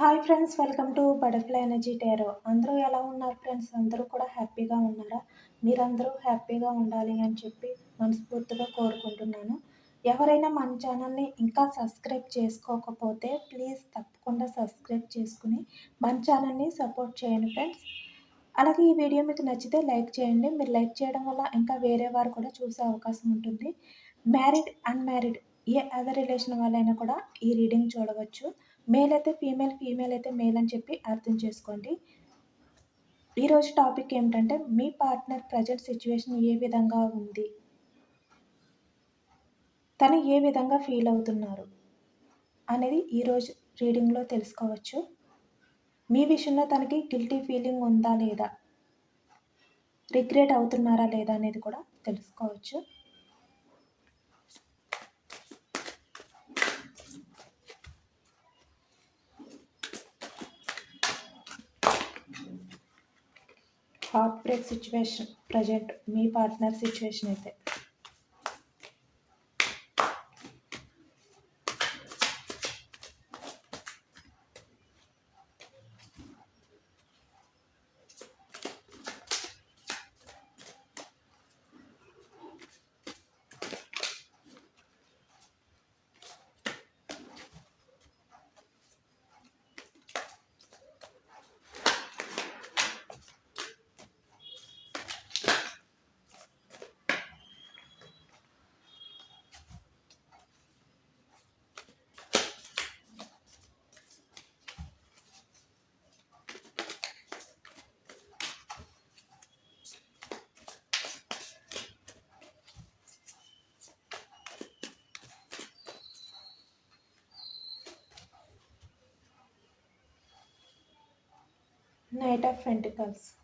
Hi friends welcome to butterfly energy tarot అందరూ ఎలా ఉన్నారు ఫ్రెండ్స్ అందరూ కూడా హ్యాపీగా ఉన్నారా మీరందరూ హ్యాపీగా ఉండాలి అని చెప్పి మనస్ఫూర్తిగా కోరుకుంటున్నాను ఎవరైనా మన ఛానల్ని ఇంకా సబ్స్క్రైబ్ చేసుకోకపోతే ప్లీజ్ తప్పకుండా సబ్స్క్రైబ్ చేసుకుని మన ఛానల్ని సపోర్ట్ చేయండి ఫ్రెండ్స్ అలాగే ఈ వీడియో మీకు నచ్చితే లైక్ చేయండి మీరు లైక్ చేయడం వల్ల ఇంకా వేరే వారు కూడా చూసే అవకాశం ఉంటుంది మ్యారీడ్ అన్మ్యారీడ్ ఏ అదర్ రిలేషన్ వాళ్ళైనా కూడా ఈ రీడింగ్ చూడవచ్చు మేల్ అయితే ఫీమేల్ ఫీమేల్ అయితే మేల్ అని చెప్పి అర్థం చేసుకోండి ఈరోజు టాపిక్ ఏమిటంటే మీ పార్ట్నర్ ప్రజెంట్ సిచ్యువేషన్ ఏ విధంగా ఉంది తను ఏ విధంగా ఫీల్ అవుతున్నారు అనేది ఈరోజు రీడింగ్లో తెలుసుకోవచ్చు మీ విషయంలో తనకి గిల్టీ ఫీలింగ్ ఉందా లేదా రిగ్రెట్ అవుతున్నారా లేదా అనేది కూడా తెలుసుకోవచ్చు హార్ట్ బ్రేక్ సిచ్యువేషన్ ప్రజెంట్ మీ పార్ట్నర్ సిచ్యువేషన్ అయితే Knight of Pentacles.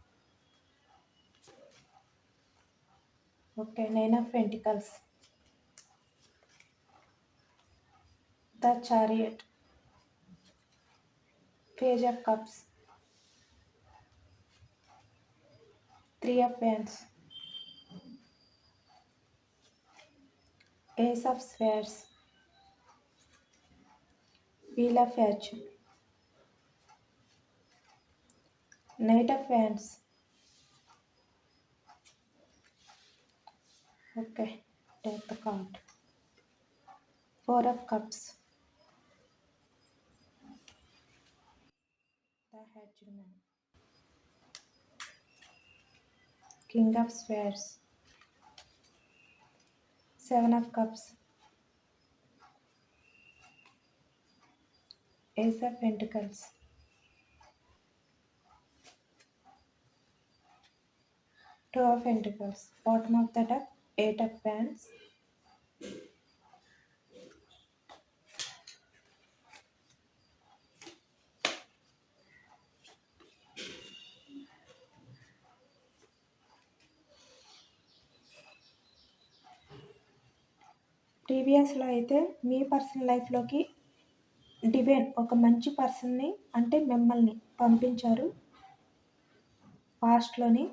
Okay, Nine of Pentacles. The Chariot. Page of Cups. Three of Wands. Ace of Swords. Wheel of Fortune. night of fans okay take the card four of cups the hatchman king of Spades. seven of cups ace of pentacles two of pentacles bottom of the top eight of pants ప్రీవియస్లో అయితే మీ personal లైఫ్లోకి divine ఒక మంచి పర్సన్ని అంటే మిమ్మల్ని పంపించారు పాస్ట్లోని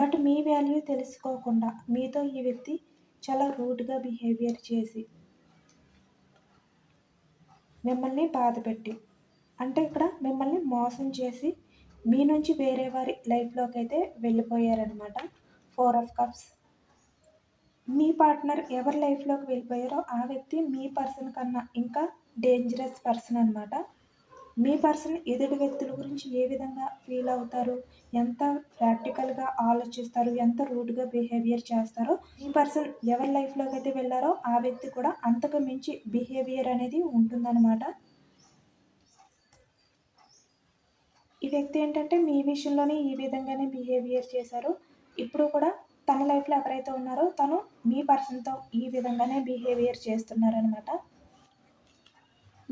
but me value తెలుసుకోకుండా మీతో ఈ వ్యక్తి చాలా రూడ్గా బిహేవియర్ చేసి మిమ్మల్ని బాధపెట్టి అంటే ఇక్కడ మిమ్మల్ని మోసం చేసి మీ నుంచి వేరే వారి లైఫ్లోకి అయితే వెళ్ళిపోయారనమాట ఫోర్ ఆఫ్ కప్స్ మీ పార్ట్నర్ ఎవరి లైఫ్లోకి వెళ్ళిపోయారో ఆ వ్యక్తి మీ పర్సన్ కన్నా ఇంకా డేంజరస్ పర్సన్ అనమాట మీ పర్సన్ ఎదుటి వ్యక్తుల గురించి ఏ విధంగా ఫీల్ అవుతారు ఎంత ప్రాక్టికల్గా ఆలోచిస్తారు ఎంత రూడ్గా బిహేవియర్ చేస్తారో మీ పర్సన్ ఎవరి లైఫ్లోకి అయితే వెళ్ళారో ఆ వ్యక్తి కూడా అంతకు మించి బిహేవియర్ అనేది ఉంటుందన్నమాట ఈ వ్యక్తి ఏంటంటే మీ విషయంలోనే ఈ విధంగానే బిహేవియర్ చేశారు ఇప్పుడు కూడా తన లైఫ్లో ఎవరైతే ఉన్నారో తను మీ పర్సన్తో ఈ విధంగానే బిహేవియర్ చేస్తున్నారనమాట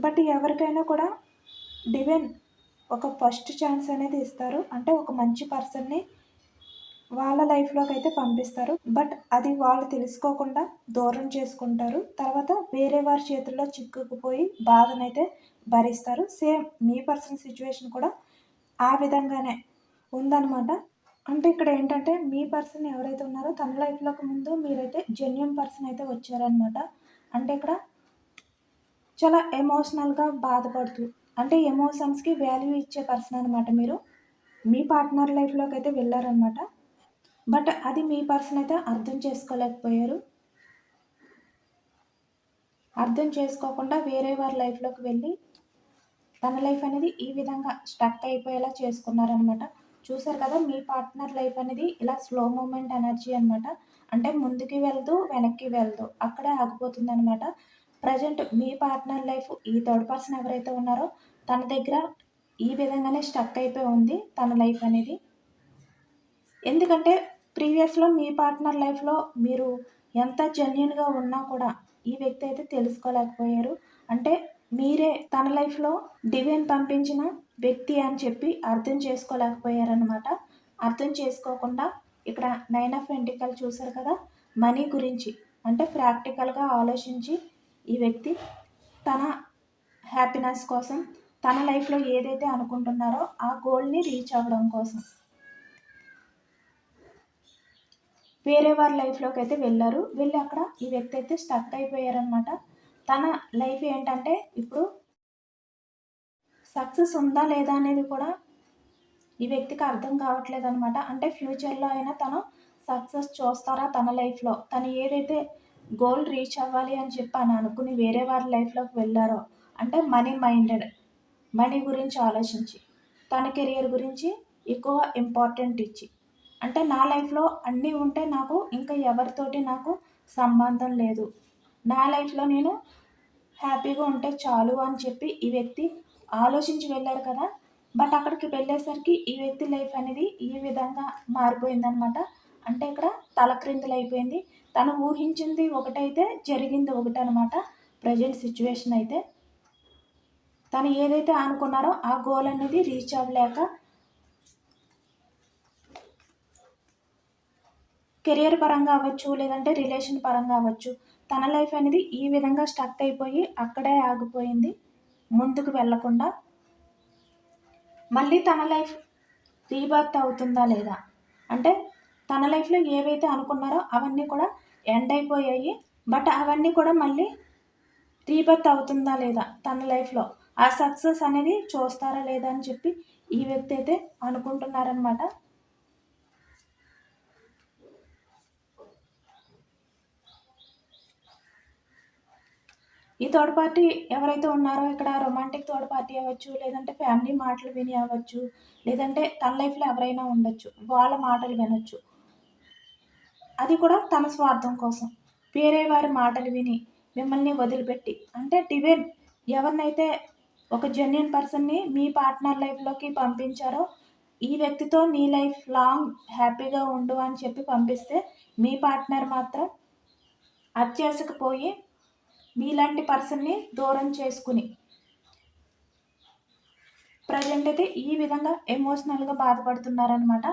బట్ ఎవరికైనా కూడా డివెన్ ఒక ఫస్ట్ ఛాన్స్ అనేది ఇస్తారు అంటే ఒక మంచి పర్సన్ని వాళ్ళ లైఫ్లోకి అయితే పంపిస్తారు బట్ అది వాళ్ళు తెలుసుకోకుండా దూరం చేసుకుంటారు తర్వాత వేరే వారి చేతుల్లో చిక్కుకుపోయి బాధనైతే భరిస్తారు సేమ్ మీ పర్సన్ సిచ్యువేషన్ కూడా ఆ విధంగానే ఉందన్నమాట అంటే ఇక్కడ ఏంటంటే మీ పర్సన్ ఎవరైతే ఉన్నారో తన లైఫ్లోకి ముందు మీరైతే జెన్యున్ పర్సన్ అయితే వచ్చారనమాట అంటే ఇక్కడ చాలా ఎమోషనల్గా బాధపడుతూ అంటే ఎమోషన్స్కి వాల్యూ ఇచ్చే పర్సన్ అనమాట మీరు మీ పార్ట్నర్ లైఫ్లోకి అయితే వెళ్ళారనమాట బట్ అది మీ పర్సన్ అయితే అర్థం చేసుకోలేకపోయారు అర్థం చేసుకోకుండా వేరే వారి లైఫ్లోకి వెళ్ళి తన లైఫ్ అనేది ఈ విధంగా స్టక్ అయిపోయేలా చేసుకున్నారనమాట చూసారు కదా మీ పార్ట్నర్ లైఫ్ అనేది ఇలా స్లో మూమెంట్ ఎనర్జీ అనమాట అంటే ముందుకి వెళ్తూ వెనక్కి వెళ్దు అక్కడే ఆగిపోతుంది అనమాట ప్రజెంట్ మీ పార్ట్నర్ లైఫ్ ఈ థర్డ్ పర్సన్ ఎవరైతే ఉన్నారో తన దగ్గర ఈ విధంగానే స్టక్ అయిపోయి ఉంది తన లైఫ్ అనేది ఎందుకంటే ప్రీవియస్లో మీ పార్ట్నర్ లైఫ్లో మీరు ఎంత జెన్యున్గా ఉన్నా కూడా ఈ వ్యక్తి అయితే తెలుసుకోలేకపోయారు అంటే మీరే తన లైఫ్లో డివైన్ పంపించిన వ్యక్తి అని చెప్పి అర్థం చేసుకోలేకపోయారనమాట అర్థం చేసుకోకుండా ఇక్కడ నైన్ ఆఫ్ వెంటికల్ చూసారు కదా మనీ గురించి అంటే ప్రాక్టికల్గా ఆలోచించి ఈ వ్యక్తి తన హ్యాపీనెస్ కోసం తన లైఫ్లో ఏదైతే అనుకుంటున్నారో ఆ గోల్ని రీచ్ అవ్వడం కోసం వేరే వారి లైఫ్లోకి అయితే వెళ్ళారు వెళ్ళి అక్కడ ఈ వ్యక్తి అయితే స్టక్ అయిపోయారనమాట తన లైఫ్ ఏంటంటే ఇప్పుడు సక్సెస్ ఉందా లేదా అనేది కూడా ఈ వ్యక్తికి అర్థం కావట్లేదు అనమాట అంటే ఫ్యూచర్లో అయినా తను సక్సెస్ చూస్తారా తన లైఫ్లో తను ఏదైతే గోల్ రీచ్ అవ్వాలి అని చెప్పి అని అనుకుని వేరే వారి లైఫ్లోకి వెళ్ళారో అంటే మనీ మైండెడ్ మనీ గురించి ఆలోచించి తన కెరియర్ గురించి ఎక్కువ ఇంపార్టెంట్ ఇచ్చి అంటే నా లైఫ్లో అన్నీ ఉంటే నాకు ఇంకా ఎవరితోటి నాకు సంబంధం లేదు నా లైఫ్లో నేను హ్యాపీగా ఉంటే చాలు అని చెప్పి ఈ వ్యక్తి ఆలోచించి వెళ్ళారు కదా బట్ అక్కడికి వెళ్ళేసరికి ఈ వ్యక్తి లైఫ్ అనేది ఈ విధంగా మారిపోయిందనమాట అంటే ఇక్కడ అయిపోయింది తను ఊహించింది ఒకటైతే జరిగింది ఒకటనమాట ప్రజెంట్ సిచ్యువేషన్ అయితే తను ఏదైతే అనుకున్నారో ఆ గోల్ అనేది రీచ్ అవ్వలేక కెరియర్ పరంగా అవ్వచ్చు లేదంటే రిలేషన్ పరంగా అవ్వచ్చు తన లైఫ్ అనేది ఈ విధంగా స్టక్ అయిపోయి అక్కడే ఆగిపోయింది ముందుకు వెళ్లకుండా మళ్ళీ తన లైఫ్ రీబర్త్ అవుతుందా లేదా అంటే తన లైఫ్లో ఏవైతే అనుకున్నారో అవన్నీ కూడా ఎండ్ అయిపోయాయి బట్ అవన్నీ కూడా మళ్ళీ రీబర్త్ అవుతుందా లేదా తన లైఫ్లో ఆ సక్సెస్ అనేది చూస్తారా లేదా అని చెప్పి ఈ వ్యక్తి అయితే అనుకుంటున్నారనమాట ఈ థర్డ్ పార్టీ ఎవరైతే ఉన్నారో ఇక్కడ రొమాంటిక్ థర్డ్ పార్టీ అవ్వచ్చు లేదంటే ఫ్యామిలీ మాటలు విని అవ్వచ్చు లేదంటే తన లైఫ్లో ఎవరైనా ఉండొచ్చు వాళ్ళ మాటలు వినొచ్చు అది కూడా తన స్వార్థం కోసం వేరే వారి మాటలు విని మిమ్మల్ని వదిలిపెట్టి అంటే డివైన్ ఎవరినైతే ఒక జెన్యున్ పర్సన్ని మీ పార్ట్నర్ లైఫ్లోకి పంపించారో ఈ వ్యక్తితో నీ లైఫ్ లాంగ్ హ్యాపీగా ఉండు అని చెప్పి పంపిస్తే మీ పార్ట్నర్ మాత్రం అత్యాశకపోయి మీలాంటి పర్సన్ని దూరం చేసుకుని ప్రజెంట్ అయితే ఈ విధంగా ఎమోషనల్గా బాధపడుతున్నారనమాట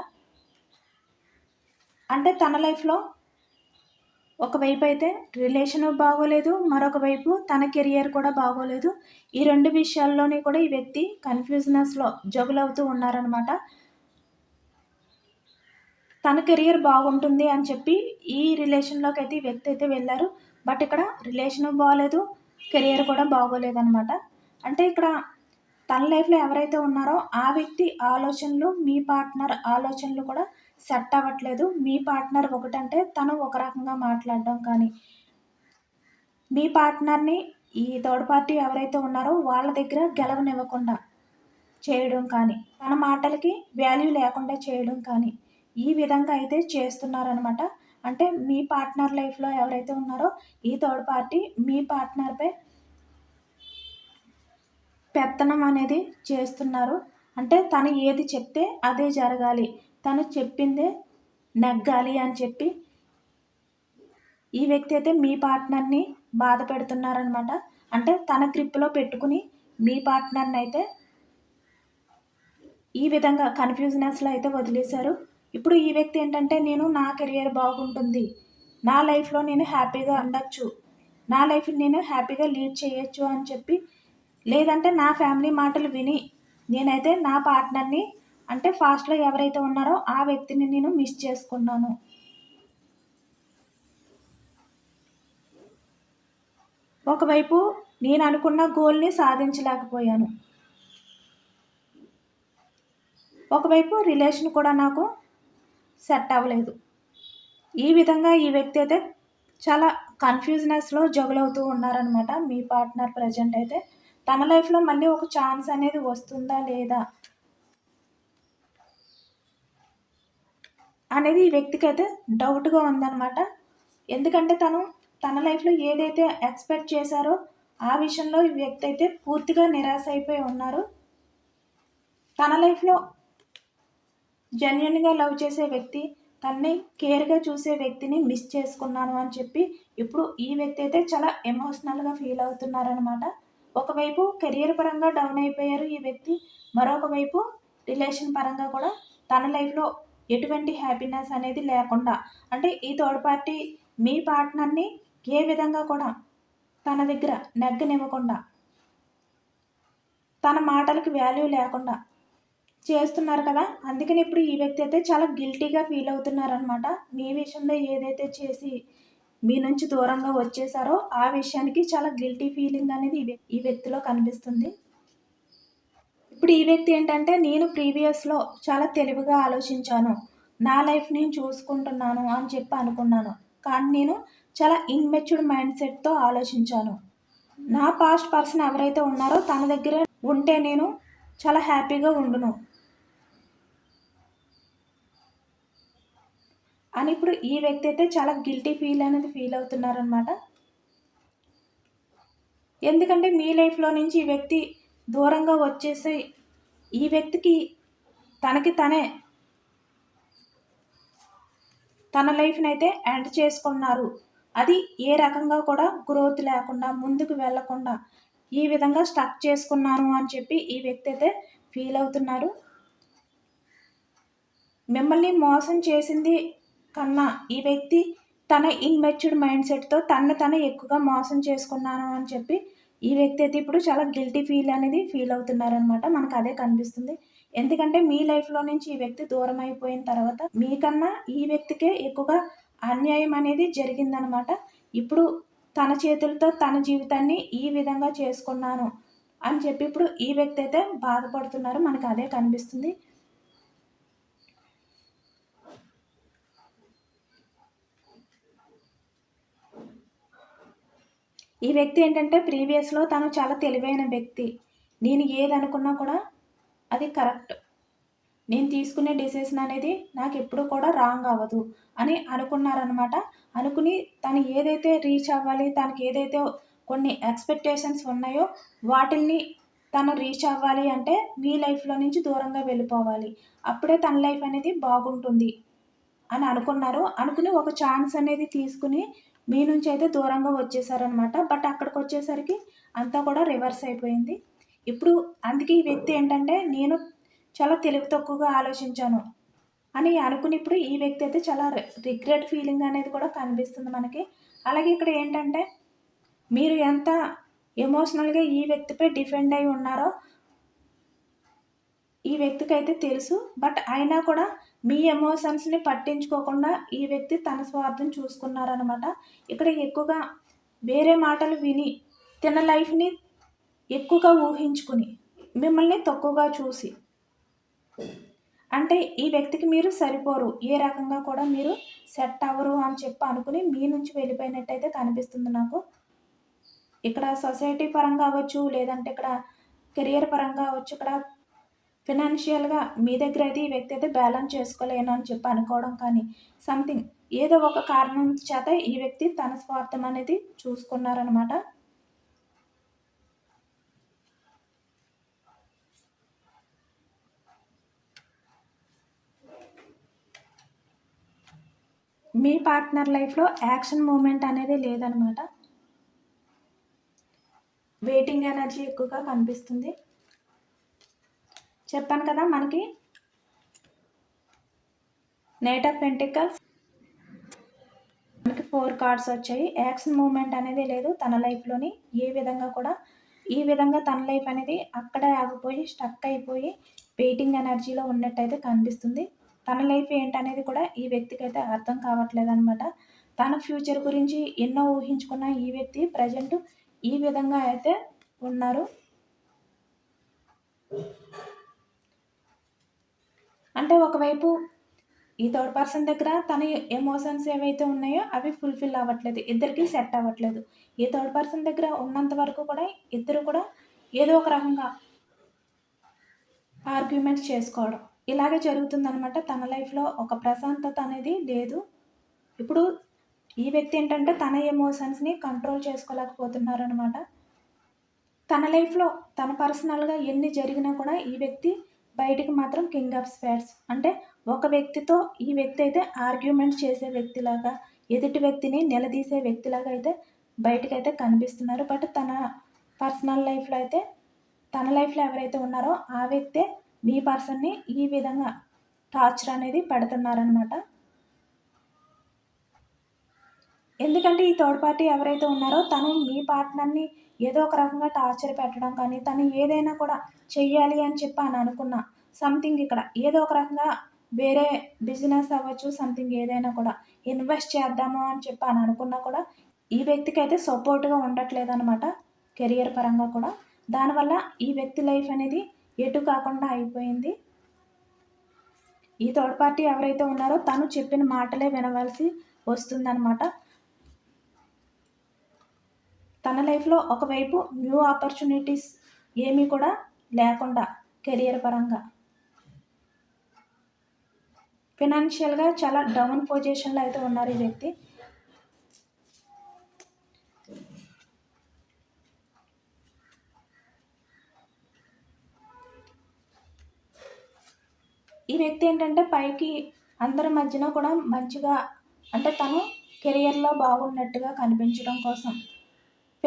అంటే తన లైఫ్లో ఒకవైపు అయితే రిలేషన్ బాగోలేదు మరొక వైపు తన కెరియర్ కూడా బాగోలేదు ఈ రెండు విషయాల్లోనే కూడా ఈ వ్యక్తి కన్ఫ్యూజ్నెస్లో జగులవుతూ ఉన్నారనమాట తన కెరియర్ బాగుంటుంది అని చెప్పి ఈ రిలేషన్లోకి అయితే ఈ వ్యక్తి అయితే వెళ్ళారు బట్ ఇక్కడ రిలేషన్ బాగోలేదు కెరియర్ కూడా బాగోలేదనమాట అంటే ఇక్కడ తన లైఫ్లో ఎవరైతే ఉన్నారో ఆ వ్యక్తి ఆలోచనలు మీ పార్ట్నర్ ఆలోచనలు కూడా సెట్ అవ్వట్లేదు మీ పార్ట్నర్ ఒకటంటే తను ఒక రకంగా మాట్లాడడం కానీ మీ పార్ట్నర్ని ఈ థర్డ్ పార్టీ ఎవరైతే ఉన్నారో వాళ్ళ దగ్గర గెలవనివ్వకుండా చేయడం కానీ తన మాటలకి వాల్యూ లేకుండా చేయడం కానీ ఈ విధంగా అయితే చేస్తున్నారనమాట అంటే మీ పార్ట్నర్ లైఫ్లో ఎవరైతే ఉన్నారో ఈ థర్డ్ పార్టీ మీ పార్ట్నర్పై పెత్తనం అనేది చేస్తున్నారు అంటే తను ఏది చెప్తే అదే జరగాలి తను చెప్పిందే నెగ్గాలి అని చెప్పి ఈ వ్యక్తి అయితే మీ పార్ట్నర్ని బాధ పెడుతున్నారనమాట అంటే తన గ్రిప్లో పెట్టుకుని మీ పార్ట్నర్ని అయితే ఈ విధంగా కన్ఫ్యూజనెస్లో అయితే వదిలేశారు ఇప్పుడు ఈ వ్యక్తి ఏంటంటే నేను నా కెరియర్ బాగుంటుంది నా లైఫ్లో నేను హ్యాపీగా ఉండొచ్చు నా లైఫ్ని నేను హ్యాపీగా లీడ్ చేయొచ్చు అని చెప్పి లేదంటే నా ఫ్యామిలీ మాటలు విని నేనైతే నా పార్ట్నర్ని అంటే ఫాస్ట్లో ఎవరైతే ఉన్నారో ఆ వ్యక్తిని నేను మిస్ చేసుకున్నాను ఒకవైపు నేను అనుకున్న గోల్ని సాధించలేకపోయాను ఒకవైపు రిలేషన్ కూడా నాకు సెట్ అవ్వలేదు ఈ విధంగా ఈ వ్యక్తి అయితే చాలా కన్ఫ్యూజ్నెస్లో జగులవుతూ ఉన్నారనమాట మీ పార్ట్నర్ ప్రజెంట్ అయితే తన లైఫ్లో మళ్ళీ ఒక ఛాన్స్ అనేది వస్తుందా లేదా అనేది ఈ వ్యక్తికి అయితే డౌట్గా ఉందన్నమాట ఎందుకంటే తను తన లైఫ్లో ఏదైతే ఎక్స్పెక్ట్ చేశారో ఆ విషయంలో ఈ వ్యక్తి అయితే పూర్తిగా నిరాశ అయిపోయి ఉన్నారు తన లైఫ్లో జెన్యున్గా లవ్ చేసే వ్యక్తి తన్ని కేర్గా చూసే వ్యక్తిని మిస్ చేసుకున్నాను అని చెప్పి ఇప్పుడు ఈ వ్యక్తి అయితే చాలా ఎమోషనల్గా ఫీల్ అవుతున్నారనమాట ఒకవైపు కెరియర్ పరంగా డౌన్ అయిపోయారు ఈ వ్యక్తి మరొక వైపు రిలేషన్ పరంగా కూడా తన లైఫ్లో ఎటువంటి హ్యాపీనెస్ అనేది లేకుండా అంటే ఈ థర్డ్ పార్టీ మీ పార్ట్నర్ని ఏ విధంగా కూడా తన దగ్గర నెగ్గనివ్వకుండా తన మాటలకు వాల్యూ లేకుండా చేస్తున్నారు కదా అందుకని ఇప్పుడు ఈ వ్యక్తి అయితే చాలా గిల్టీగా ఫీల్ అవుతున్నారనమాట మీ విషయంలో ఏదైతే చేసి మీ నుంచి దూరంగా వచ్చేసారో ఆ విషయానికి చాలా గిల్టీ ఫీలింగ్ అనేది ఈ వ్యక్తిలో కనిపిస్తుంది ఇప్పుడు ఈ వ్యక్తి ఏంటంటే నేను ప్రీవియస్లో చాలా తెలివిగా ఆలోచించాను నా లైఫ్ నేను చూసుకుంటున్నాను అని చెప్పి అనుకున్నాను కానీ నేను చాలా ఇన్మెచ్యూర్డ్ మైండ్ సెట్తో ఆలోచించాను నా పాస్ట్ పర్సన్ ఎవరైతే ఉన్నారో తన దగ్గర ఉంటే నేను చాలా హ్యాపీగా ఉండును అని ఇప్పుడు ఈ వ్యక్తి అయితే చాలా గిల్టీ ఫీల్ అనేది ఫీల్ అవుతున్నారనమాట ఎందుకంటే మీ లైఫ్లో నుంచి ఈ వ్యక్తి దూరంగా వచ్చేసి ఈ వ్యక్తికి తనకి తనే తన లైఫ్ని అయితే ఎండ్ చేసుకున్నారు అది ఏ రకంగా కూడా గ్రోత్ లేకుండా ముందుకు వెళ్లకుండా ఈ విధంగా స్టక్ చేసుకున్నాను అని చెప్పి ఈ వ్యక్తి అయితే ఫీల్ అవుతున్నారు మిమ్మల్ని మోసం చేసింది కన్నా ఈ వ్యక్తి తన ఇన్మెచ్యూర్డ్ మైండ్ సెట్తో తన తను ఎక్కువగా మోసం చేసుకున్నాను అని చెప్పి ఈ వ్యక్తి అయితే ఇప్పుడు చాలా గిల్టీ ఫీల్ అనేది ఫీల్ అవుతున్నారనమాట మనకు అదే కనిపిస్తుంది ఎందుకంటే మీ లైఫ్లో నుంచి ఈ వ్యక్తి దూరం అయిపోయిన తర్వాత మీకన్నా ఈ వ్యక్తికే ఎక్కువగా అన్యాయం అనేది జరిగిందనమాట ఇప్పుడు తన చేతులతో తన జీవితాన్ని ఈ విధంగా చేసుకున్నాను అని చెప్పి ఇప్పుడు ఈ వ్యక్తి అయితే బాధపడుతున్నారు మనకు అదే కనిపిస్తుంది ఈ వ్యక్తి ఏంటంటే ప్రీవియస్లో తను చాలా తెలివైన వ్యక్తి నేను ఏది అనుకున్నా కూడా అది కరెక్ట్ నేను తీసుకునే డిసిషన్ అనేది నాకు ఎప్పుడు కూడా రాంగ్ అవ్వదు అని అనుకున్నారనమాట అనుకుని తను ఏదైతే రీచ్ అవ్వాలి తనకి ఏదైతే కొన్ని ఎక్స్పెక్టేషన్స్ ఉన్నాయో వాటిల్ని తను రీచ్ అవ్వాలి అంటే మీ లైఫ్లో నుంచి దూరంగా వెళ్ళిపోవాలి అప్పుడే తన లైఫ్ అనేది బాగుంటుంది అని అనుకున్నారు అనుకుని ఒక ఛాన్స్ అనేది తీసుకుని మీ నుంచి అయితే దూరంగా వచ్చేసారనమాట బట్ అక్కడికి వచ్చేసరికి అంతా కూడా రివర్స్ అయిపోయింది ఇప్పుడు అందుకే ఈ వ్యక్తి ఏంటంటే నేను చాలా తెలివి తక్కువగా ఆలోచించాను అని అనుకున్నప్పుడు ఈ వ్యక్తి అయితే చాలా రిగ్రెట్ ఫీలింగ్ అనేది కూడా కనిపిస్తుంది మనకి అలాగే ఇక్కడ ఏంటంటే మీరు ఎంత ఎమోషనల్గా ఈ వ్యక్తిపై డిఫెండ్ అయి ఉన్నారో ఈ వ్యక్తికి అయితే తెలుసు బట్ అయినా కూడా మీ ఎమోషన్స్ని పట్టించుకోకుండా ఈ వ్యక్తి తన స్వార్థం చూసుకున్నారనమాట ఇక్కడ ఎక్కువగా వేరే మాటలు విని తన లైఫ్ని ఎక్కువగా ఊహించుకుని మిమ్మల్ని తక్కువగా చూసి అంటే ఈ వ్యక్తికి మీరు సరిపోరు ఏ రకంగా కూడా మీరు సెట్ అవ్వరు అని చెప్పి అనుకుని మీ నుంచి వెళ్ళిపోయినట్టయితే కనిపిస్తుంది నాకు ఇక్కడ సొసైటీ పరంగా అవ్వచ్చు లేదంటే ఇక్కడ కెరియర్ పరంగా అవ్వచ్చు ఇక్కడ ఫినాన్షియల్గా మీ దగ్గర అయితే ఈ వ్యక్తి అయితే బ్యాలెన్స్ చేసుకోలేను అని చెప్పి అనుకోవడం కానీ సంథింగ్ ఏదో ఒక కారణం చేత ఈ వ్యక్తి తన స్వార్థం అనేది చూసుకున్నారనమాట మీ పార్ట్నర్ లైఫ్లో యాక్షన్ మూమెంట్ అనేది లేదనమాట వెయిటింగ్ ఎనర్జీ ఎక్కువగా కనిపిస్తుంది చెప్పాను కదా మనకి నైట్ ఆఫ్ పెంటికల్స్ మనకి ఫోర్ కార్డ్స్ వచ్చాయి యాక్షన్ మూమెంట్ అనేది లేదు తన లైఫ్లోని ఏ విధంగా కూడా ఈ విధంగా తన లైఫ్ అనేది అక్కడే ఆగిపోయి స్టక్ అయిపోయి వెయిటింగ్ ఎనర్జీలో ఉన్నట్టయితే కనిపిస్తుంది తన లైఫ్ ఏంటనేది కూడా ఈ వ్యక్తికి అయితే అర్థం కావట్లేదు అనమాట తన ఫ్యూచర్ గురించి ఎన్నో ఊహించుకున్న ఈ వ్యక్తి ప్రజెంట్ ఈ విధంగా అయితే ఉన్నారు అంటే ఒకవైపు ఈ థర్డ్ పర్సన్ దగ్గర తన ఎమోషన్స్ ఏవైతే ఉన్నాయో అవి ఫుల్ఫిల్ అవ్వట్లేదు ఇద్దరికి సెట్ అవ్వట్లేదు ఈ థర్డ్ పర్సన్ దగ్గర ఉన్నంత వరకు కూడా ఇద్దరు కూడా ఏదో ఒక రకంగా ఆర్గ్యుమెంట్స్ చేసుకోవడం ఇలాగే జరుగుతుందనమాట తన లైఫ్లో ఒక ప్రశాంతత అనేది లేదు ఇప్పుడు ఈ వ్యక్తి ఏంటంటే తన ఎమోషన్స్ని కంట్రోల్ చేసుకోలేకపోతున్నారు అనమాట తన లైఫ్లో తన పర్సనల్గా ఎన్ని జరిగినా కూడా ఈ వ్యక్తి బయటికి మాత్రం కింగ్ ఆఫ్ స్పేర్స్ అంటే ఒక వ్యక్తితో ఈ వ్యక్తి అయితే ఆర్గ్యుమెంట్ చేసే వ్యక్తిలాగా ఎదుటి వ్యక్తిని నిలదీసే వ్యక్తిలాగా అయితే బయటకైతే కనిపిస్తున్నారు బట్ తన పర్సనల్ లైఫ్లో అయితే తన లైఫ్లో ఎవరైతే ఉన్నారో ఆ వ్యక్తే మీ పర్సన్ని ఈ విధంగా టార్చర్ అనేది పెడుతున్నారనమాట ఎందుకంటే ఈ థర్డ్ పార్టీ ఎవరైతే ఉన్నారో తను మీ పార్ట్నర్ని ఏదో ఒక రకంగా టార్చర్ పెట్టడం కానీ తను ఏదైనా కూడా చెయ్యాలి అని చెప్పి అని అనుకున్న సంథింగ్ ఇక్కడ ఏదో ఒక రకంగా వేరే బిజినెస్ అవ్వచ్చు సంథింగ్ ఏదైనా కూడా ఇన్వెస్ట్ చేద్దాము అని చెప్పి అని అనుకున్నా కూడా ఈ వ్యక్తికి అయితే సపోర్ట్గా ఉండట్లేదు అనమాట కెరియర్ పరంగా కూడా దానివల్ల ఈ వ్యక్తి లైఫ్ అనేది ఎటు కాకుండా అయిపోయింది ఈ థర్డ్ పార్టీ ఎవరైతే ఉన్నారో తను చెప్పిన మాటలే వినవలసి వస్తుందనమాట తన లైఫ్లో ఒకవైపు న్యూ ఆపర్చునిటీస్ ఏమీ కూడా లేకుండా కెరియర్ పరంగా ఫినాన్షియల్గా చాలా డౌన్ పొజిషన్లో అయితే ఉన్నారు ఈ వ్యక్తి ఈ వ్యక్తి ఏంటంటే పైకి అందరి మధ్యన కూడా మంచిగా అంటే తను కెరియర్లో బాగున్నట్టుగా కనిపించడం కోసం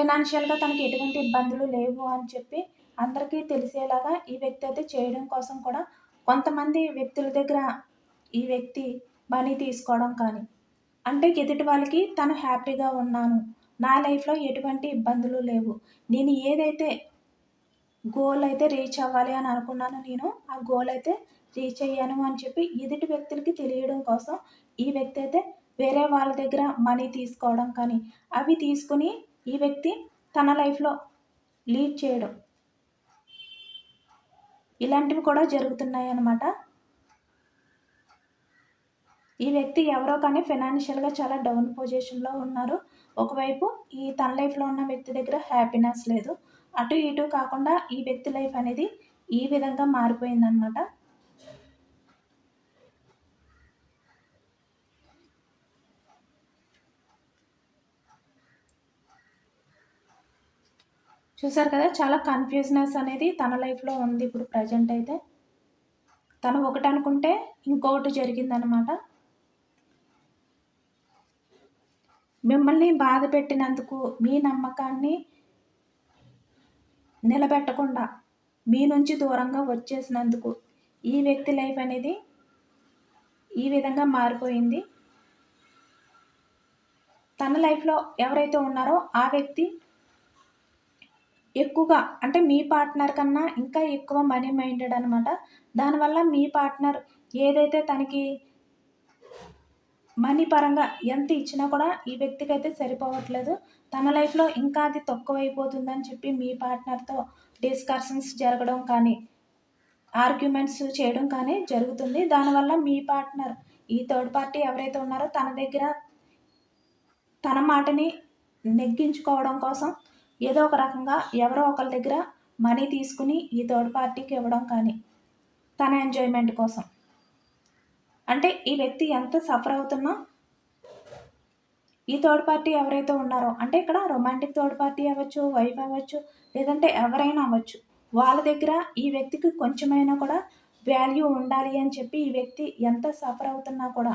ఫినాన్షియల్గా తనకి ఎటువంటి ఇబ్బందులు లేవు అని చెప్పి అందరికీ తెలిసేలాగా ఈ వ్యక్తి అయితే చేయడం కోసం కూడా కొంతమంది వ్యక్తుల దగ్గర ఈ వ్యక్తి మనీ తీసుకోవడం కానీ అంటే ఎదుటి వాళ్ళకి తను హ్యాపీగా ఉన్నాను నా లైఫ్లో ఎటువంటి ఇబ్బందులు లేవు నేను ఏదైతే గోల్ అయితే రీచ్ అవ్వాలి అని అనుకున్నాను నేను ఆ గోల్ అయితే రీచ్ అయ్యాను అని చెప్పి ఎదుటి వ్యక్తులకి తెలియడం కోసం ఈ వ్యక్తి అయితే వేరే వాళ్ళ దగ్గర మనీ తీసుకోవడం కానీ అవి తీసుకుని ఈ వ్యక్తి తన లైఫ్లో లీడ్ చేయడం ఇలాంటివి కూడా జరుగుతున్నాయి అన్నమాట ఈ వ్యక్తి ఎవరో కానీ ఫినాన్షియల్గా చాలా డౌన్ పొజిషన్లో ఉన్నారు ఒకవైపు ఈ తన లైఫ్లో ఉన్న వ్యక్తి దగ్గర హ్యాపీనెస్ లేదు అటు ఇటు కాకుండా ఈ వ్యక్తి లైఫ్ అనేది ఈ విధంగా మారిపోయిందనమాట చూసారు కదా చాలా కన్ఫ్యూజ్నెస్ అనేది తన లైఫ్లో ఉంది ఇప్పుడు ప్రజెంట్ అయితే తను ఒకటి అనుకుంటే ఇంకొకటి జరిగిందనమాట మిమ్మల్ని బాధ పెట్టినందుకు మీ నమ్మకాన్ని నిలబెట్టకుండా మీ నుంచి దూరంగా వచ్చేసినందుకు ఈ వ్యక్తి లైఫ్ అనేది ఈ విధంగా మారిపోయింది తన లైఫ్లో ఎవరైతే ఉన్నారో ఆ వ్యక్తి ఎక్కువగా అంటే మీ పార్ట్నర్ కన్నా ఇంకా ఎక్కువ మనీ మైండెడ్ అనమాట దానివల్ల మీ పార్ట్నర్ ఏదైతే తనకి మనీ పరంగా ఎంత ఇచ్చినా కూడా ఈ వ్యక్తికి అయితే సరిపోవట్లేదు తన లైఫ్లో ఇంకా అది తక్కువైపోతుందని చెప్పి మీ పార్ట్నర్తో డిస్కషన్స్ జరగడం కానీ ఆర్గ్యుమెంట్స్ చేయడం కానీ జరుగుతుంది దానివల్ల మీ పార్ట్నర్ ఈ థర్డ్ పార్టీ ఎవరైతే ఉన్నారో తన దగ్గర తన మాటని నెగ్గించుకోవడం కోసం ఏదో ఒక రకంగా ఎవరో ఒకరి దగ్గర మనీ తీసుకుని ఈ థర్డ్ పార్టీకి ఇవ్వడం కానీ తన ఎంజాయ్మెంట్ కోసం అంటే ఈ వ్యక్తి ఎంత సఫర్ అవుతున్నా ఈ థర్డ్ పార్టీ ఎవరైతే ఉన్నారో అంటే ఇక్కడ రొమాంటిక్ థర్డ్ పార్టీ అవ్వచ్చు వైఫ్ అవ్వచ్చు లేదంటే ఎవరైనా అవ్వచ్చు వాళ్ళ దగ్గర ఈ వ్యక్తికి కొంచెమైనా కూడా వాల్యూ ఉండాలి అని చెప్పి ఈ వ్యక్తి ఎంత సఫర్ అవుతున్నా కూడా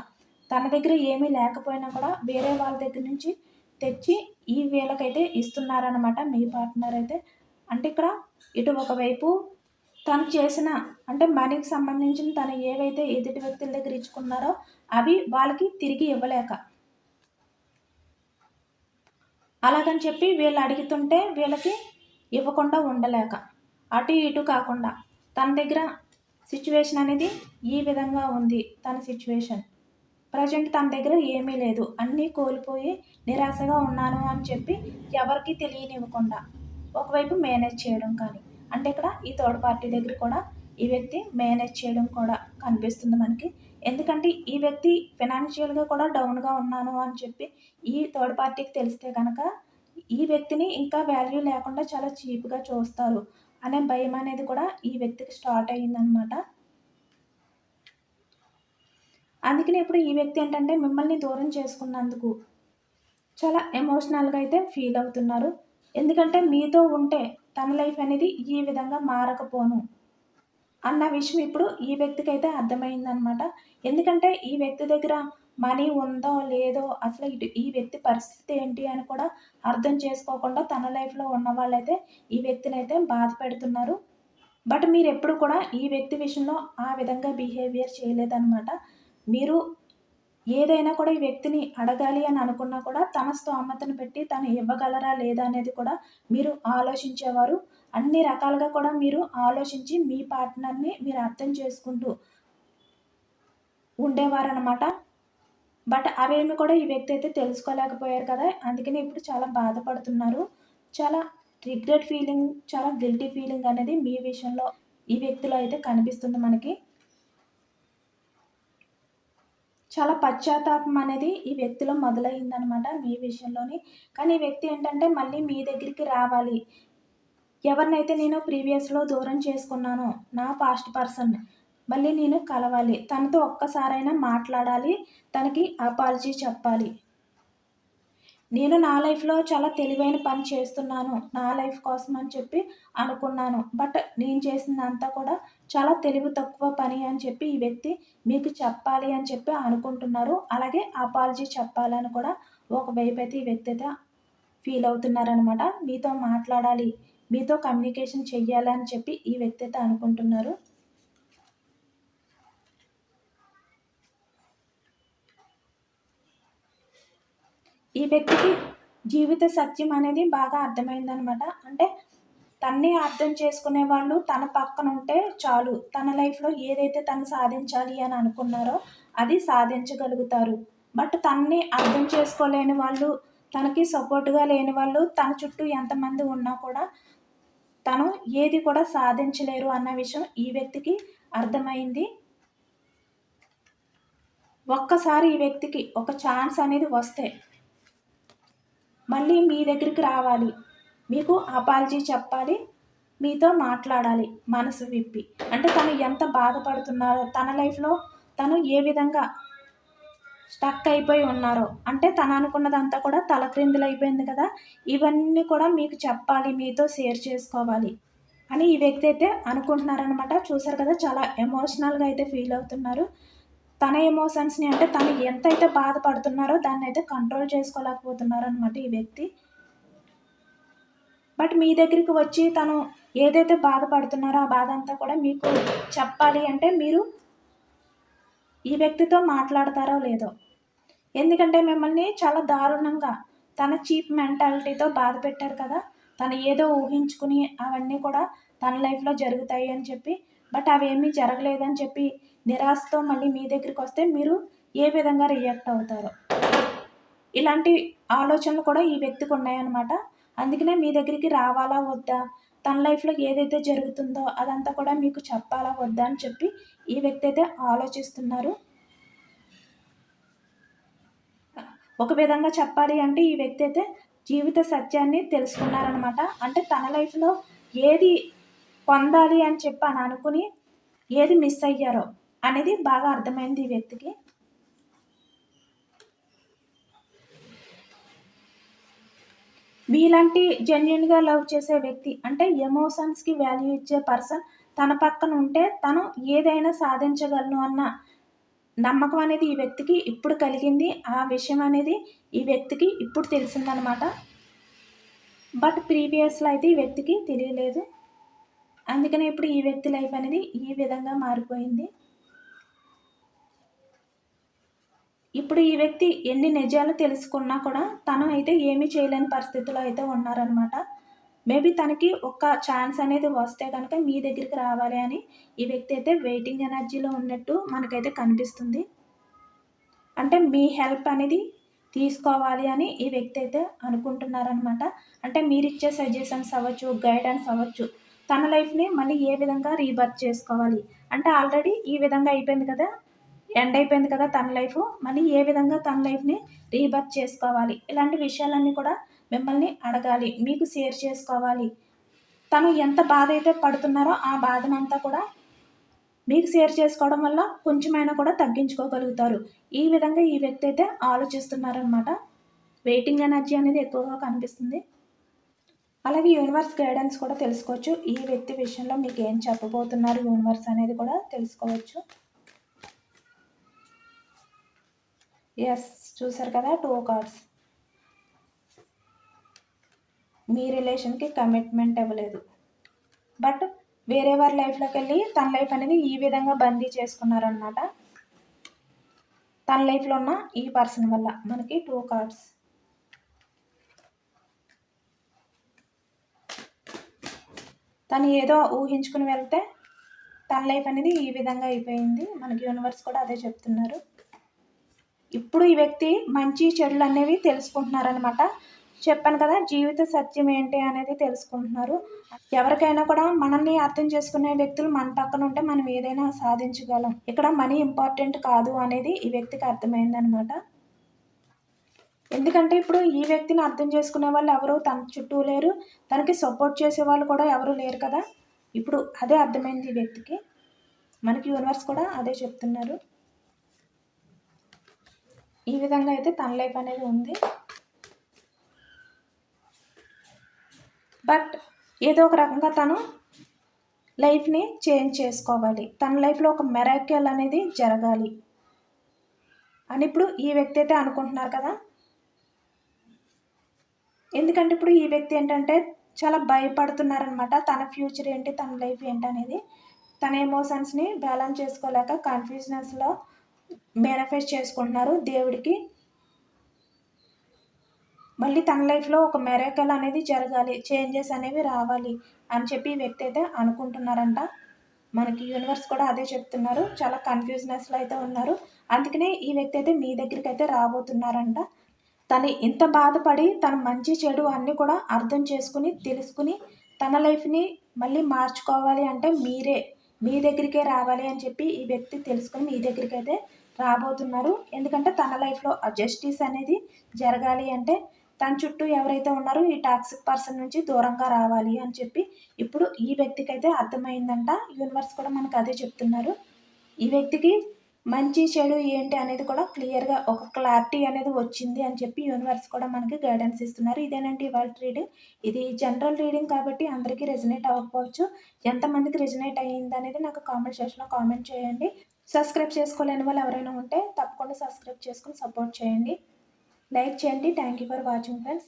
తన దగ్గర ఏమీ లేకపోయినా కూడా వేరే వాళ్ళ దగ్గర నుంచి తెచ్చి ఈ వీళ్ళకైతే ఇస్తున్నారనమాట మీ పార్ట్నర్ అయితే అంటే ఇక్కడ ఇటు ఒకవైపు తను చేసిన అంటే మనీకి సంబంధించిన తను ఏవైతే ఎదుటి వ్యక్తుల దగ్గర ఇచ్చుకున్నారో అవి వాళ్ళకి తిరిగి ఇవ్వలేక అలాగని చెప్పి వీళ్ళు అడుగుతుంటే వీళ్ళకి ఇవ్వకుండా ఉండలేక అటు ఇటు కాకుండా తన దగ్గర సిచ్యువేషన్ అనేది ఈ విధంగా ఉంది తన సిచ్యువేషన్ ప్రజెంట్ తన దగ్గర ఏమీ లేదు అన్నీ కోల్పోయి నిరాశగా ఉన్నాను అని చెప్పి ఎవరికి తెలియనివ్వకుండా ఒకవైపు మేనేజ్ చేయడం కానీ అంటే ఇక్కడ ఈ థర్డ్ పార్టీ దగ్గర కూడా ఈ వ్యక్తి మేనేజ్ చేయడం కూడా కనిపిస్తుంది మనకి ఎందుకంటే ఈ వ్యక్తి ఫినాన్షియల్గా కూడా డౌన్గా ఉన్నాను అని చెప్పి ఈ థర్డ్ పార్టీకి తెలిస్తే కనుక ఈ వ్యక్తిని ఇంకా వాల్యూ లేకుండా చాలా చీప్గా చూస్తారు అనే భయం అనేది కూడా ఈ వ్యక్తికి స్టార్ట్ అయ్యిందనమాట అందుకనే ఇప్పుడు ఈ వ్యక్తి ఏంటంటే మిమ్మల్ని దూరం చేసుకున్నందుకు చాలా ఎమోషనల్గా అయితే ఫీల్ అవుతున్నారు ఎందుకంటే మీతో ఉంటే తన లైఫ్ అనేది ఈ విధంగా మారకపోను అన్న విషయం ఇప్పుడు ఈ వ్యక్తికి అయితే అర్థమైందనమాట ఎందుకంటే ఈ వ్యక్తి దగ్గర మనీ ఉందో లేదో అసలు ఇటు ఈ వ్యక్తి పరిస్థితి ఏంటి అని కూడా అర్థం చేసుకోకుండా తన లైఫ్లో ఉన్న వాళ్ళైతే ఈ వ్యక్తిని అయితే బాధ పెడుతున్నారు బట్ మీరు ఎప్పుడు కూడా ఈ వ్యక్తి విషయంలో ఆ విధంగా బిహేవియర్ చేయలేదన్నమాట మీరు ఏదైనా కూడా ఈ వ్యక్తిని అడగాలి అని అనుకున్నా కూడా తన స్తోమతను పెట్టి తను ఇవ్వగలరా లేదా అనేది కూడా మీరు ఆలోచించేవారు అన్ని రకాలుగా కూడా మీరు ఆలోచించి మీ పార్ట్నర్ని మీరు అర్థం చేసుకుంటూ ఉండేవారనమాట బట్ అవేమి కూడా ఈ వ్యక్తి అయితే తెలుసుకోలేకపోయారు కదా అందుకని ఇప్పుడు చాలా బాధపడుతున్నారు చాలా రిగ్రెట్ ఫీలింగ్ చాలా గిల్టీ ఫీలింగ్ అనేది మీ విషయంలో ఈ వ్యక్తిలో అయితే కనిపిస్తుంది మనకి చాలా పశ్చాత్తాపం అనేది ఈ వ్యక్తిలో మొదలైందనమాట మీ విషయంలోని కానీ ఈ వ్యక్తి ఏంటంటే మళ్ళీ మీ దగ్గరికి రావాలి ఎవరినైతే నేను ప్రీవియస్లో దూరం చేసుకున్నానో నా పాస్ట్ పర్సన్ మళ్ళీ నేను కలవాలి తనతో ఒక్కసారైనా మాట్లాడాలి తనకి అపాలజీ చెప్పాలి నేను నా లైఫ్లో చాలా తెలివైన పని చేస్తున్నాను నా లైఫ్ కోసం అని చెప్పి అనుకున్నాను బట్ నేను చేసిందంతా కూడా చాలా తెలివి తక్కువ పని అని చెప్పి ఈ వ్యక్తి మీకు చెప్పాలి అని చెప్పి అనుకుంటున్నారు అలాగే అపాలజీ చెప్పాలని కూడా ఒకవైపు అయితే ఈ వ్యక్తి అయితే ఫీల్ అవుతున్నారనమాట మీతో మాట్లాడాలి మీతో కమ్యూనికేషన్ చెయ్యాలని చెప్పి ఈ వ్యక్తి అయితే అనుకుంటున్నారు ఈ వ్యక్తికి జీవిత సత్యం అనేది బాగా అర్థమైందనమాట అంటే తన్నే అర్థం చేసుకునే వాళ్ళు తన పక్కన ఉంటే చాలు తన లైఫ్లో ఏదైతే తను సాధించాలి అని అనుకున్నారో అది సాధించగలుగుతారు బట్ తన్ని అర్థం చేసుకోలేని వాళ్ళు తనకి సపోర్ట్గా లేని వాళ్ళు తన చుట్టూ ఎంతమంది ఉన్నా కూడా తను ఏది కూడా సాధించలేరు అన్న విషయం ఈ వ్యక్తికి అర్థమైంది ఒక్కసారి ఈ వ్యక్తికి ఒక ఛాన్స్ అనేది వస్తే మళ్ళీ మీ దగ్గరికి రావాలి మీకు అపాలజీ చెప్పాలి మీతో మాట్లాడాలి మనసు విప్పి అంటే తను ఎంత బాధపడుతున్నారో తన లైఫ్లో తను ఏ విధంగా స్టక్ అయిపోయి ఉన్నారో అంటే తను అనుకున్నదంతా కూడా తలక్రిందులైపోయింది కదా ఇవన్నీ కూడా మీకు చెప్పాలి మీతో షేర్ చేసుకోవాలి అని ఈ వ్యక్తి అయితే అనుకుంటున్నారనమాట చూసారు కదా చాలా ఎమోషనల్గా అయితే ఫీల్ అవుతున్నారు తన ఎమోషన్స్ని అంటే తను ఎంతైతే బాధపడుతున్నారో దాన్ని అయితే కంట్రోల్ చేసుకోలేకపోతున్నారు అనమాట ఈ వ్యక్తి బట్ మీ దగ్గరికి వచ్చి తను ఏదైతే బాధపడుతున్నారో ఆ బాధ అంతా కూడా మీకు చెప్పాలి అంటే మీరు ఈ వ్యక్తితో మాట్లాడతారో లేదో ఎందుకంటే మిమ్మల్ని చాలా దారుణంగా తన చీప్ మెంటాలిటీతో బాధ పెట్టారు కదా తను ఏదో ఊహించుకుని అవన్నీ కూడా తన లైఫ్లో జరుగుతాయి అని చెప్పి బట్ అవేమీ జరగలేదని చెప్పి నిరాశతో మళ్ళీ మీ దగ్గరికి వస్తే మీరు ఏ విధంగా రియాక్ట్ అవుతారో ఇలాంటి ఆలోచనలు కూడా ఈ వ్యక్తికి ఉన్నాయన్నమాట అందుకనే మీ దగ్గరికి రావాలా వద్దా తన లైఫ్లో ఏదైతే జరుగుతుందో అదంతా కూడా మీకు చెప్పాలా వద్దా అని చెప్పి ఈ వ్యక్తి అయితే ఆలోచిస్తున్నారు ఒక విధంగా చెప్పాలి అంటే ఈ వ్యక్తి అయితే జీవిత సత్యాన్ని తెలుసుకున్నారనమాట అంటే తన లైఫ్లో ఏది పొందాలి అని చెప్పి అని అనుకుని ఏది మిస్ అయ్యారో అనేది బాగా అర్థమైంది ఈ వ్యక్తికి మీలాంటి జెన్యున్గా లవ్ చేసే వ్యక్తి అంటే ఎమోషన్స్కి వాల్యూ ఇచ్చే పర్సన్ తన పక్కన ఉంటే తను ఏదైనా సాధించగలను అన్న నమ్మకం అనేది ఈ వ్యక్తికి ఇప్పుడు కలిగింది ఆ విషయం అనేది ఈ వ్యక్తికి ఇప్పుడు తెలిసిందనమాట బట్ ప్రీవియస్లో అయితే ఈ వ్యక్తికి తెలియలేదు అందుకనే ఇప్పుడు ఈ వ్యక్తి లైఫ్ అనేది ఈ విధంగా మారిపోయింది ఇప్పుడు ఈ వ్యక్తి ఎన్ని నిజాలు తెలుసుకున్నా కూడా తను అయితే ఏమీ చేయలేని పరిస్థితిలో అయితే ఉన్నారనమాట మేబీ తనకి ఒక్క ఛాన్స్ అనేది వస్తే కనుక మీ దగ్గరికి రావాలి అని ఈ వ్యక్తి అయితే వెయిటింగ్ ఎనర్జీలో ఉన్నట్టు మనకైతే కనిపిస్తుంది అంటే మీ హెల్ప్ అనేది తీసుకోవాలి అని ఈ వ్యక్తి అయితే అనుకుంటున్నారనమాట అంటే మీరు ఇచ్చే సజెషన్స్ అవ్వచ్చు గైడెన్స్ అవ్వచ్చు తన లైఫ్ని మళ్ళీ ఏ విధంగా రీబర్త్ చేసుకోవాలి అంటే ఆల్రెడీ ఈ విధంగా అయిపోయింది కదా ఎండ్ అయిపోయింది కదా తన లైఫ్ మళ్ళీ ఏ విధంగా తన లైఫ్ని రీబర్త్ చేసుకోవాలి ఇలాంటి విషయాలన్నీ కూడా మిమ్మల్ని అడగాలి మీకు షేర్ చేసుకోవాలి తను ఎంత బాధ అయితే పడుతున్నారో ఆ బాధనంతా కూడా మీకు షేర్ చేసుకోవడం వల్ల కొంచెమైనా కూడా తగ్గించుకోగలుగుతారు ఈ విధంగా ఈ వ్యక్తి అయితే ఆలోచిస్తున్నారనమాట వెయిటింగ్ ఎనర్జీ అనేది ఎక్కువగా కనిపిస్తుంది అలాగే యూనివర్స్ గైడెన్స్ కూడా తెలుసుకోవచ్చు ఈ వ్యక్తి విషయంలో మీకు ఏం చెప్పబోతున్నారు యూనివర్స్ అనేది కూడా తెలుసుకోవచ్చు ఎస్ చూసారు కదా టూ కార్డ్స్ మీ రిలేషన్కి కమిట్మెంట్ ఇవ్వలేదు బట్ వేరే వారి లైఫ్లోకి వెళ్ళి తన లైఫ్ అనేది ఈ విధంగా బందీ చేసుకున్నారనమాట తన లైఫ్లో ఉన్న ఈ పర్సన్ వల్ల మనకి టూ కార్డ్స్ తను ఏదో ఊహించుకుని వెళ్తే తన లైఫ్ అనేది ఈ విధంగా అయిపోయింది మనకి యూనివర్స్ కూడా అదే చెప్తున్నారు ఇప్పుడు ఈ వ్యక్తి మంచి చెడులు అనేవి తెలుసుకుంటున్నారనమాట చెప్పాను కదా జీవిత సత్యం ఏంటి అనేది తెలుసుకుంటున్నారు ఎవరికైనా కూడా మనల్ని అర్థం చేసుకునే వ్యక్తులు మన పక్కన ఉంటే మనం ఏదైనా సాధించగలం ఇక్కడ మనీ ఇంపార్టెంట్ కాదు అనేది ఈ వ్యక్తికి అర్థమైంది అనమాట ఎందుకంటే ఇప్పుడు ఈ వ్యక్తిని అర్థం చేసుకునే వాళ్ళు ఎవరు తన చుట్టూ లేరు తనకి సపోర్ట్ చేసే వాళ్ళు కూడా ఎవరు లేరు కదా ఇప్పుడు అదే అర్థమైంది ఈ వ్యక్తికి మనకి యూనివర్స్ కూడా అదే చెప్తున్నారు ఈ విధంగా అయితే తన లైఫ్ అనేది ఉంది బట్ ఏదో ఒక రకంగా తను లైఫ్ని చేంజ్ చేసుకోవాలి తన లైఫ్లో ఒక మెరాక్యల్ అనేది జరగాలి అని ఇప్పుడు ఈ వ్యక్తి అయితే అనుకుంటున్నారు కదా ఎందుకంటే ఇప్పుడు ఈ వ్యక్తి ఏంటంటే చాలా భయపడుతున్నారనమాట తన ఫ్యూచర్ ఏంటి తన లైఫ్ ఏంటి అనేది తన ఎమోషన్స్ని బ్యాలెన్స్ చేసుకోలేక కన్ఫ్యూజనెస్లో మేనిఫెస్ట్ చేసుకుంటున్నారు దేవుడికి మళ్ళీ తన లైఫ్లో ఒక మెరకల్ అనేది జరగాలి చేంజెస్ అనేవి రావాలి అని చెప్పి ఈ వ్యక్తి అయితే అనుకుంటున్నారంట మనకి యూనివర్స్ కూడా అదే చెప్తున్నారు చాలా కన్ఫ్యూజ్నెస్లో అయితే ఉన్నారు అందుకనే ఈ వ్యక్తి అయితే మీ దగ్గరికి అయితే రాబోతున్నారంట తను ఇంత బాధపడి తన మంచి చెడు అన్నీ కూడా అర్థం చేసుకుని తెలుసుకుని తన లైఫ్ని మళ్ళీ మార్చుకోవాలి అంటే మీరే మీ దగ్గరికే రావాలి అని చెప్పి ఈ వ్యక్తి తెలుసుకుని మీ దగ్గరికి అయితే రాబోతున్నారు ఎందుకంటే తన లైఫ్లో జస్టిస్ అనేది జరగాలి అంటే తన చుట్టూ ఎవరైతే ఉన్నారో ఈ టాక్సిక్ పర్సన్ నుంచి దూరంగా రావాలి అని చెప్పి ఇప్పుడు ఈ వ్యక్తికి అయితే అర్థమైందంట యూనివర్స్ కూడా మనకు అదే చెప్తున్నారు ఈ వ్యక్తికి మంచి చెడు ఏంటి అనేది కూడా క్లియర్గా ఒక క్లారిటీ అనేది వచ్చింది అని చెప్పి యూనివర్స్ కూడా మనకి గైడెన్స్ ఇస్తున్నారు ఇదేనండి ఇవాళ రీడింగ్ ఇది జనరల్ రీడింగ్ కాబట్టి అందరికీ రెజినేట్ అవ్వకపోవచ్చు ఎంతమందికి రెజినేట్ అయ్యింది అనేది నాకు కామెంట్ సెక్షన్లో కామెంట్ చేయండి సబ్స్క్రైబ్ చేసుకోలేని వాళ్ళు ఎవరైనా ఉంటే తప్పకుండా సబ్స్క్రైబ్ చేసుకుని సపోర్ట్ చేయండి లైక్ చేయండి thank you for watching friends